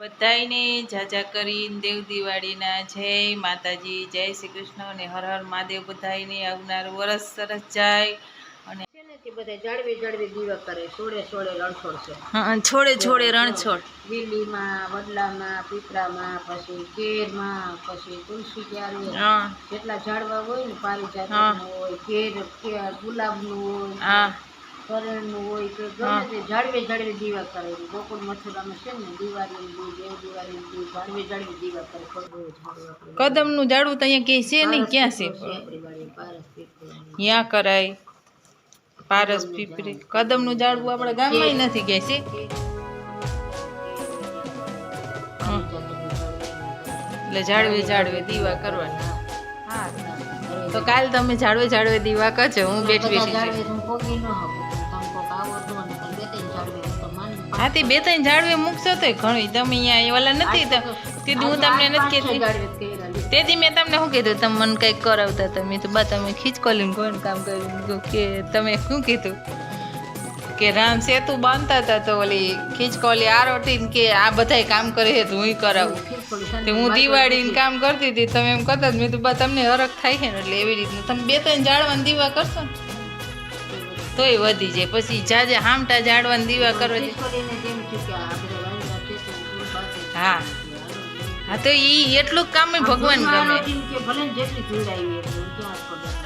બધાયને જાજા કરીને દેવ દિવાળીના જય માતાજી જય શ્રી કૃષ્ણ અને હર હર મહાદેવ બધાને આવનારું વરસ સરસ જાય. અને કરે છોડે છોડે રણછોડ લીલીમાં વડલામાં પીપળામાં પછી કેરમાં પછી તુલસી ક્યારે જેટલા ઝાડવા હોય ને હા. હોય કેર ગુલાબનું હોય કરણનું હોય કે ગમે તે જાળવે જાળવે દીવા કરે. ગોકુળ મથુરામાં છે ને દિવાળી દેવ દિવાળી દી જાળવે જાળવે દીવા કરે. કદમનું ઝાડવું તો અહીંયા ક્યાંય છે નહીં ક્યાં છે. ત્યાં કરાય. પારસ પીપરી કદમનું ઝાડવું આપણા ગામમાં નથી કે છે એટલે જાળવે ઝાડવે દીવા કરવાના. હા તો કાલ તમે જાળવે જાળવે દીવા કરજો હું બેઠી બેઠી માની હા તે બે ત્રણ ઝાડવે મૂકશો તો ઘણું તમે અહીંયા ઓલા નથી તો તેથી હું તમને નથી કહેતી. તેથી મેં તમને શું કીધું? તમે મને કંઈક કરાવતા તમે તો બા તમે ખીચકોલીને કોણ કામ કર્યું. કે તમે શું કીધું? કે રામ સેતુ બાંધતા હતા તો ઓલી ખીચકોલી આરોટી ને કે આ બધાય કામ કરે છે તો હું કરાવું તે હું દિવાળીને કામ કરતી હતી. તમે એમ કરતા હતા. મેં તો બા તમને હરખ થાય છે ને એટલે એવી રીતનું. તમે બે ત્રણ ઝાડવાના દીવા કરશો ને? તોય વધી જાય. પછી જાજે હામટા ઝાડવાના દીવા કરવા તો હું હા. હા તો એ એટલું જ કામ ભગવાન ગમે.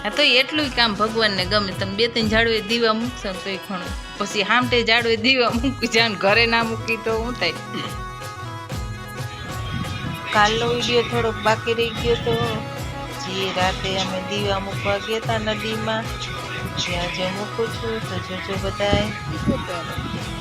હા તો એટલું કામ ભગવાનને ગમે. તમે બે ત્રણ ઝાડવે દીવા મૂકશો ને તોય ઘણું. પછી હામટે ઝાડવે દીવા મૂકી જાણ ઘરે ના મૂકી તો શું થાય? કાલનો વીડિયો થોડોક બાકી રહી ગયો તો જે રાતે અમે દીવા મૂકવા ગયા હતા નદીમાં ત્યાં જો મૂકું છું તો જોજો બધાય જય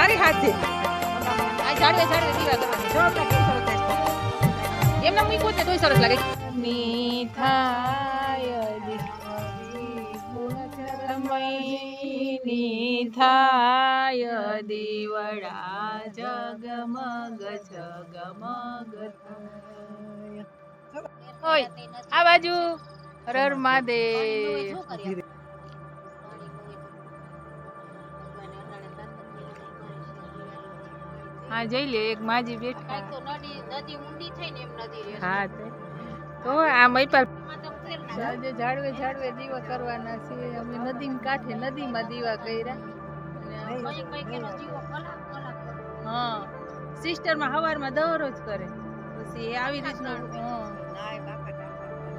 મારી હાથથી આ ઝાડવે ઝાડવે દીવા કરવાની. જો આપણે કેવું સરસ થાય એમને મૂક્યું ને તોય સરસ લાગે. નિથાય થાય દીવડા જગમગ. ઓય આ બાજુ. હર હર મહાદેવ હા જઈ લે એક માજી બેઠા. હા તે. તો આ મૈપાલ સાંજે ઝાડવે ઝાડવે દીવા કરવાના છે અમે નદીમાં કાંઠે નદીમાં દીવા કર્યા. હા સિસ્ટરમાં હવારમાં જ કરે. પછી એ આવી રીતનો હા.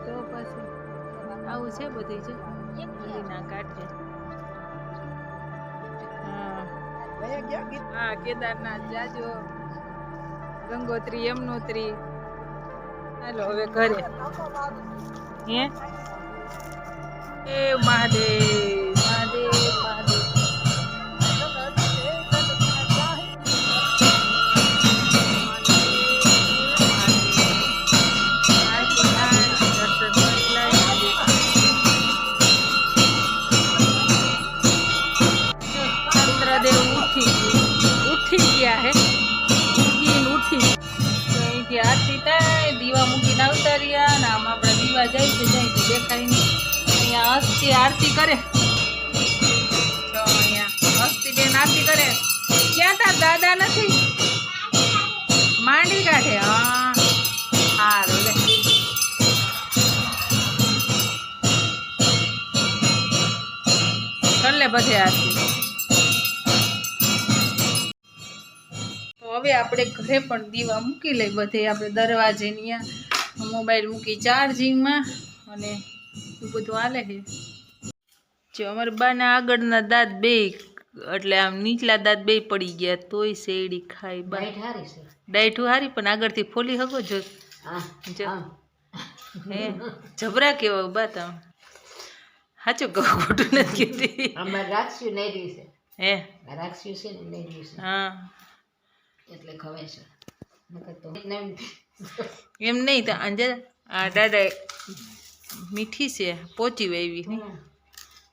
તો પછી આવું છે બધું છે નદીના કાંઠે. હા કેદારનાથ જાજો. ગંગોત્રી યમનોત્રી. હાલો હવે ઘરે. હે? એ મહાદેવ. દીવા જાય છે જાય છે, દેખાય નહીં. હસ્તી આરતી કરે. અહીંયા હસ્તી બેન આરતી કરે. ક્યાં તાર દાદા નથી. માંડી કાઢે બધે આરતી. તો હવે આપણે ઘરે પણ દીવા મૂકી લઈ, બધે આપણે દરવાજે ત્યાં મોબાઈલ મૂકી ચાર્જિંગમાં અને એવું બધું હાલે છે. જો અમારા બાના આગળના દાંત બે એટલે આમ નીચલા દાંત બે પડી ગયા તોય શેરડી ખાય બા. ડાયઠું હારી પણ આગળથી ફોલી હકો જો. હા જબરા કેવા બા તમે સાચું કહો ખોટું નથી કીધી અમારે નહીં છે. હે? રાક્ષ્યું છે ને છે. હા. એટલે ખવાય છે. નકર તો એમ નહીં તો આજે આ દાદા મીઠી છે પોચી વાવી નહીં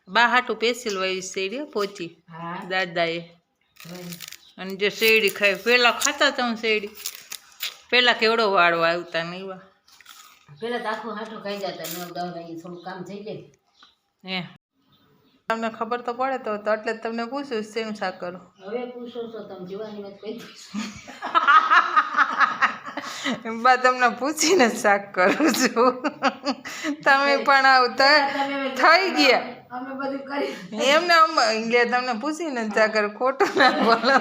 બા હાટું પેસેલ વાવી શેરડી હો, પોચી. દાદાએ. અને જે શેરડી ખાય પેલા ખાતા હતા હું શેરડી. પેલા કેવડો વાળો આવતા નહીં એવા. પેલા તો આખું હાટું ખાઈ જતા નવ થોડું કામ થઈ જાય. હે. તમને ખબર તો પડે તો એટલે જ તમને પૂછું શેનું શાક કરો હવે પૂછો તો તમે જીવાની વાત કહી બા તમને પૂછીને શાક કરું છું. તમે પણ આવતા થઈ ગયા. અમે બધું કરી એમને એટલે તમને પૂછીને શાક કરું ખોટું ના બોલો.